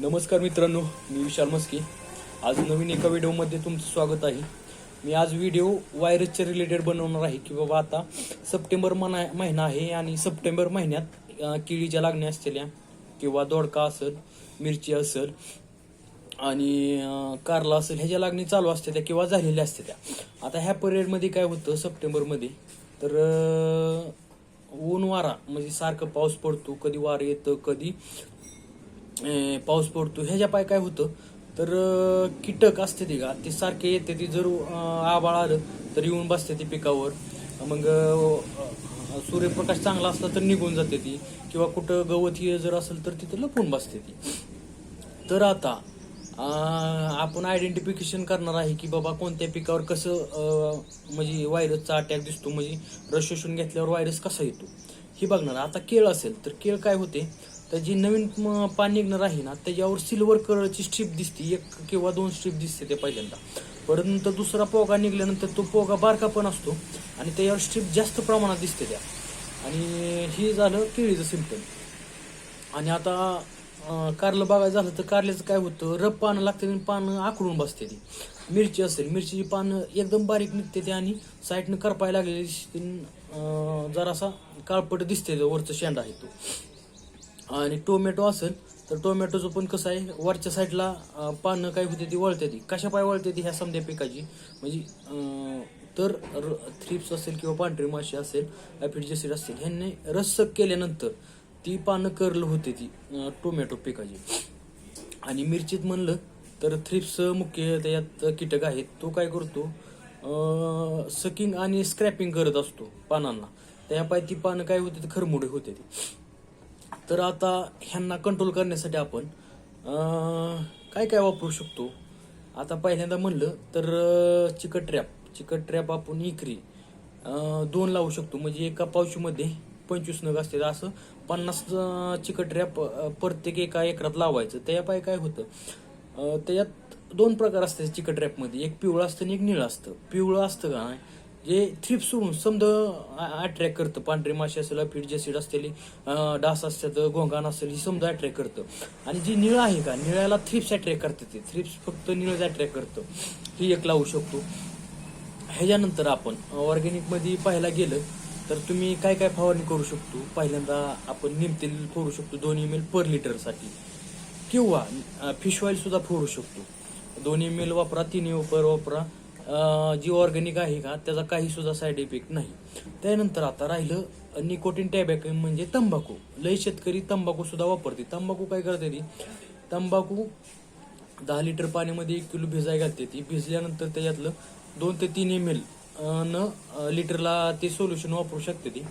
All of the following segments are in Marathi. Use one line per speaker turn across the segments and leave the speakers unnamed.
नमस्कार मित्रांनो मी विशाल मस्के. आज नवीन एका व्हिडिओमध्ये तुमचं स्वागत आहे. मी आज व्हिडिओ व्हायरसच्या रिलेटेड बनवणार आहे की बाबा आता सप्टेंबर मना महिना आहे आणि सप्टेंबर महिन्यात केळीच्या लागण्या असलेल्या किंवा दोडका असेल मिरची असेल आणि कारला असेल ह्याच्या लागणी चालू असते त्या किंवा झालेल्या असते त्या आता ह्या पिरियडमध्ये काय होतं सप्टेंबरमध्ये? तर ऊन वारा म्हणजे सारखं पाऊस पडतो कधी वारं येतं कधी पाऊस पडतो ह्याच्या पाय काय होतं? तर कीटक असते ते का? ते सारखे येते ती जर आबाळ आलं तर येऊन बसते ती पिकावर. मग सूर्यप्रकाश चांगला असला तर निघून जाते ती. किंवा कुठं गवत हे जर असेल तर तिथं लपून बसते ती. तर आता आपण आयडेंटिफिकेशन करणार आहे की बाबा कोणत्या पिकावर कसं म्हणजे व्हायरसचा अटॅक दिसतो. म्हणजे रस शोषून घेतल्यावर व्हायरस कसा येतो? हे बघणार. आता केळ असेल तर केळ काय होते? तर जी नवीन पान निघणार आहे ना त्याच्यावर सिल्वर कलरची स्ट्रीप दिसते. एक किंवा दोन स्ट्रीप दिसते ते पहिल्यांदा. परंतु दुसरा पोगा निघाल्यानंतर तो पोगा बारका पण असतो आणि त्याच्यावर स्ट्रीप जास्त प्रमाणात दिसते त्या. आणि हे झालं केळीचं सिम्पटम आणि आता कारलं बघायचं झालं तर कारल्याचं काय होतं? रब पानं लागते आणि पानं आखडून बसते ती. मिरची असेल मिरचीची पानं एकदम बारीक निघते ते आणि साईडनं करपायला लागलेली जरासा काळपट दिसते वरचं शेंडा आहे तो. आणि टोमॅटो असेल तर टोमॅटोचं पण कसं आहे वरच्या साईडला पानं काय होते ती वळते ती कशा पाय वळते ती ह्या समध्या पिकाची? म्हणजे तर थ्रिप्स असेल किंवा पांढरी माशी असेल ॲफिड जसीड असतील ह्यांनी रस्सक केल्यानंतर ती पानं करल होते ती टोमॅटो पिकाची. आणि मिरचीत म्हणलं तर थ्रिप्स मुख्य त्याच्यात कीटक आहेत. तो काय करतो सकिंग आणि स्क्रॅपिंग करत असतो पानांना. त्यापाय ती पानं काय होते खरमुडे होते ती. तर आता ह्यांना कंट्रोल करण्यासाठी आपण काय काय वापरू शकतो? आता पहिल्यांदा म्हणलं तर चिकट ट्रॅप चिकट ट्रॅप आपण इकरी दोन लावू शकतो. म्हणजे एका पावशीमध्ये पंचवीस नग असते असं पन्नास चिकट रॅप प्रत्येक एका एकरात लावायचं. त्यापाय काय होतं? त्याच्यात दोन प्रकार असतात चिकट रॅपमध्ये एक पिवळं असतं आणि एक निळं असतं. पिवळं असतं का जे थ्रिप सोडून समजा अट्रॅक्ट करतं. पांढरी माशी असेल फिट जॅसिड असलेली डास असतात गोंगाण असेल ही समजा अट्रॅक्ट करतं. आणि जी निळं आहे का निळ्याला थ्रिप्स अट्रॅक्ट करतं ते. थ्रिप्स फक्त निळच अट्रॅक्ट करतं. ही एक लावू शकतो. ह्याच्यानंतर आपण ऑर्गॅनिकमध्ये पाहायला गेलं तर तुम्ही काय काय फवारणी करू शकतो? पहिल्यांदा आपण निमतेल फोडू शकतो दोन एम एल पर लिटरसाठी किंवा फिश ऑइल सुद्धा फोडू शकतो. दोन एम एल वापरा तीन एम पर वापरा. जी ऑर्गॅनिक आहे का? त्याचा काही सुद्धा साईड इफेक्ट नाही. त्यानंतर आता राहिलं निकोटीन टॅबॅको म्हणजे तंबाखू. लय शेतकरी तंबाखू सुद्धा वापरते. तंबाखू काय करते ती? तंबाखू दहा लिटर पाण्यामध्ये एक किलो भिजाय घालते ती. भिजल्यानंतर त्याच्यातलं दोन ते तीन एम एल न लिटरला ते सोल्युशन वापरू शकते ती.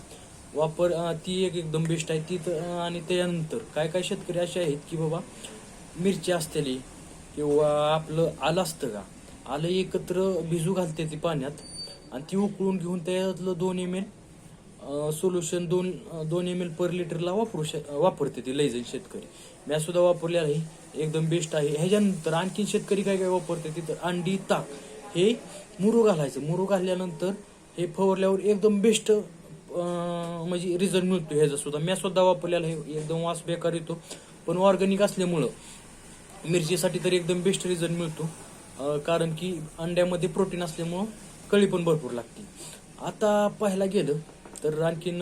वापर ती एक एकदम बेस्ट आहे. ती आणि त्यानंतर काय काय शेतकरी असे आहेत की बाबा मिरची असतेली किंवा आपलं आलं असतं का? आलं एकत्र भिजू घालते ती पाण्यात आणि ती उकळून घेऊन त्याच्यातलं दोन एम एल सोल्युशन दोन दोन एम एल पर लिटरला वापरू शक वापरते ती लैजन शेतकरी. मी सुद्धा वापरलेलं आहे एकदम बेस्ट आहे. ह्याच्यानंतर आणखीन शेतकरी काय काय वापरते तिथं? अंडी ताक. हे मुरू घालायचं. मुरू घातल्यानंतर हे फवारल्यावर एकदम बेस्ट म्हणजे रिझल्ट मिळतो ह्याचा सुद्धा. मी सुद्धा वापरलेला आहे. एकदम वास बेकार येतो. पण ऑर्गॅनिक असल्यामुळं मिरचीसाठी तर एकदम बेस्ट रिझल्ट मिळतो. कारण की अंड्यामध्ये प्रोटीन असल्यामुळं कळी पण भरपूर लागते. आता पाहायला गेलं तर आणखीन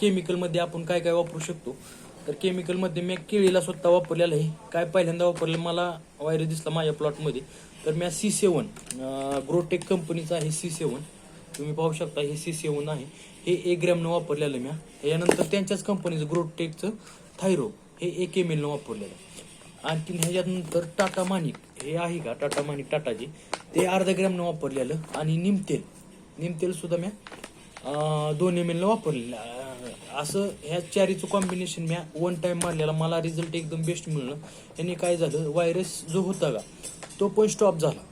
केमिकलमध्ये आपण काय काय वापरू शकतो? तर केमिकलमध्ये मी केळीला स्वतः वापरलेलं आहे. काय पहिल्यांदा वापरलं मला वायरस दिसला माझ्या प्लॉटमध्ये तर मी सी सेवन ग्रोटेक कंपनीचं आहे सी सेवन तुम्ही पाहू शकता हे सी सेवन आहे. हे एक ग्रॅमनं वापरलेलं मी यानंतर त्यांच्याच कंपनीचं ग्रोटेकचं थायरो हे एक एम एलनं वापरलेलं आहे. आणखीन ह्याच्यानंतर टाटा मानिक. हे आहे का? टाटा मानिक टाटाजी. ते अर्धा ग्रॅमनं वापरलेलं आणि निमतेल. निमतेल सुद्धा मी दोन एम एलनं वापरलेलं. असं ह्या चारीचं कॉम्बिनेशन मी वन टाईम मारलेला. मला रिझल्ट एकदम बेस्ट मिळलं. याने काय झालं? व्हायरस जो होता का तो पण स्टॉप झाला.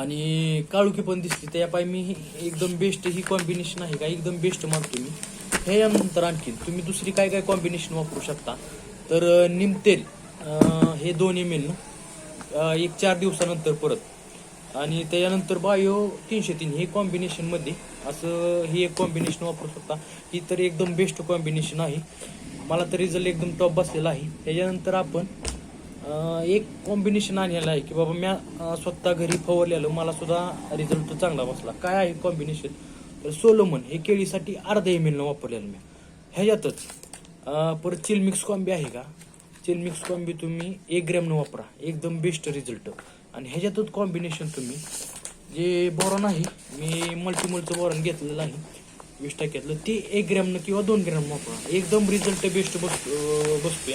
आणि काळुकी पण दिसली. त्यापाय मी ही एकदम बेस्ट ही कॉम्बिनेशन आहे का? एकदम बेस्ट मानतो मी. ह्यानंतर आणखीन तुम्ही दुसरी काय काय कॉम्बिनेशन वापरू शकता? तर निमतेल. हे दोन एम ना. एक चार दिवसानंतर परत. आणि त्याच्यानंतर बायो तीनशे तीन. हे कॉम्बिनेशनमध्ये असं ही एक कॉम्बिनेशन वापरू शकता. ही तर एकदम बेस्ट कॉम्बिनेशन आहे. मला तर रिझल्ट एकदम टॉप बसलेला आहे. त्याच्यानंतर आपण एक कॉम्बिनेशन आणलेलं आहे की बाबा म्या स्वतः घरी फवारलेलं मला सुद्धा रिझल्ट चांगला बसला. काय आहे कॉम्बिनेशन तर सोलोमन हे केळीसाठी अर्धा एम एलनं वापरलेलं मी ह्याच्यातच परत चिल मिक्स कॉम्बी आहे का? चिल मिक्स कॉम्बी तुम्ही एक ग्रॅमनं वापरा. एकदम बेस्ट रिझल्ट आणि ह्याच्यातच कॉम्बिनेशन तुम्ही जे बोरॉन आहे मी मल्टीमलचं बोरॉन घेतलेलं आहे वीस टाक्यातलं ते एक ग्रॅमनं किंवा दोन ग्रॅम वापरा. एकदम रिझल्ट बेस्ट बस अं, बसतोय.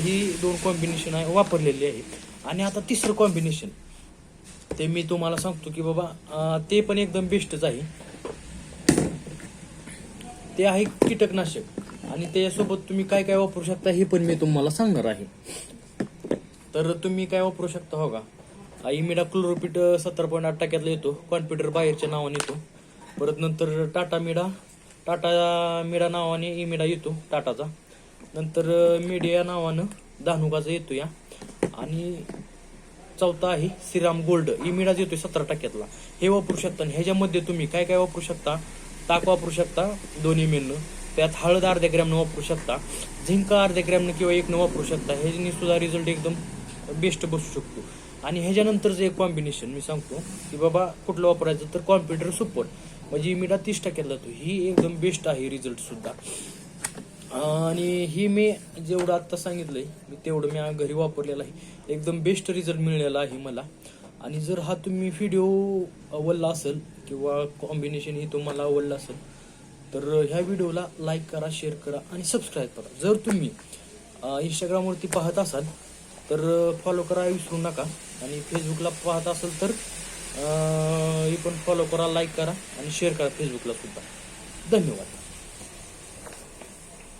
ही दोन कॉम्बिनेशन आहे वापरलेली आहे. आणि आता तिसरं कॉम्बिनेशन ते मी तुम्हाला सांगतो की बाबा ते पण एकदम बेस्टच आहे. ते आहे कीटकनाशक. आणि त्याच्यासोबत तुम्ही काय काय वापरू शकता हे पण मी तुम्हाला सांगणार आहे. तर तुम्ही काय वापरू शकता हो का? इमिडा क्लोरोपीट सत्तर पॉईंट आठ टाक्यातला येतो. कॉम्प्युटर बाहेरच्या नावाने येतो. परत नंतर टाटा मिडा. टाटा मिडा नावाने इमिडा येतो टाटाचा. नंतर मीडिया नावानं धानुकाचा येतो या. आणि चौथा आहे श्रीराम गोल्ड. इमिडाच येतोय सतरा टक्क्यातला. हे वापरू शकता आणि ह्याच्यामध्ये तुम्ही काय काय वापरू शकता? ताक वापरू शकता दोन्ही मेननं त्यात हळद अर्ध्या ग्रॅमनं वापरू शकता झिंक अर्ध्या ग्रॅमनं किंवा एकनं वापरू शकता ह्याच्याने सुद्धा रिझल्ट एकदम बेस्ट बसू शकतो. आणि ह्याच्यानंतरचं एक कॉम्बिनेशन मी सांगतो की बाबा कुठलं वापरायचं तर कॉम्प्युटर सुपर म्हणजे इमिडा तीस टक्क्यात जातो. ही एकदम बेस्ट आहे रिझल्ट सुद्धा. आणि ही मी जेवढं आत्ता सांगितलंय आहे तेवढं मी घरी वापरलेलं आहे. एकदम बेस्ट रिझल्ट मिळालेला आहे मला. आणि जर हा तुम्ही व्हिडिओ आवडला असेल किंवा कॉम्बिनेशन ही तुम्हाला आवडला असेल तर ह्या व्हिडिओला लाईक करा शेअर करा आणि सबस्क्राईब करा. जर तुम्ही इंस्टाग्रामवरती पाहत असाल तर फॉलो करा विसरू नका. आणि फेसबुकला पाहत असाल तर पण फॉलो करा लाईक करा आणि शेअर करा फेसबुकला सुद्धा. धन्यवाद.